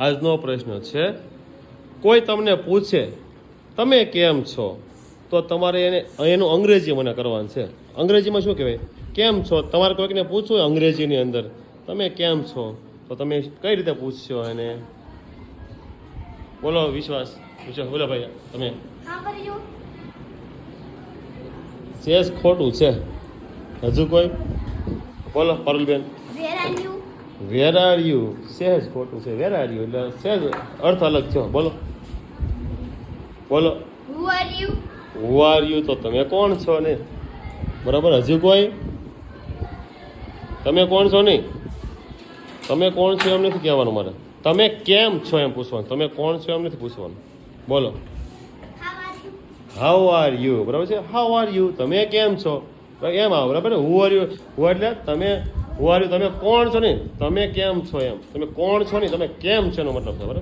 આજનો પ્રશ્ન છે કોઈ તમને પૂછે તમે કેમ છો? તો તમારે એને એનું અંગ્રેજી મને કરવાનું છે. અંગ્રેજીમાં શું કહેવાય? કેમ છો? તમારે કોઈકને પૂછવું હોય અંગ્રેજીની અંદર તમે કેમ છો? તો તમે કઈ રીતે પૂછશો એને? બોલો વિશ્વાસ. બોલો ભાઈ તમે? સેજ ખોટું છે. હજુ કોઈ? બોલો પારુલબેન? વેર આર યુ સહેજ ખોટું છે. વેર આર યુ એટલે સહેજ અર્થ અલગ થયો. બોલો. બોલો. Who are you? Who are you તો તમે કોણ છો ને? બરાબર? હજુ કોઈ? તમે કોણ છો નહીં? તમે કોણ છો એમ નથી કહેવાનું મારે. તમે કેમ છો એમ પૂછવાનું. તમે કોણ છો એમ નથી પૂછવાનું. બોલો. હાઉ આર યુ બરાબર છે? હાઉ આર યુ તમે કેમ છો? એમ આવો. બરાબર હુ આર યુ હુ એટલે તમે આર તમે કોણ છો ને? તમે કેમ છો એમ? તમે કોણ છો ને? તમે કેમ છો એનો મતલબ છે, બરાબર?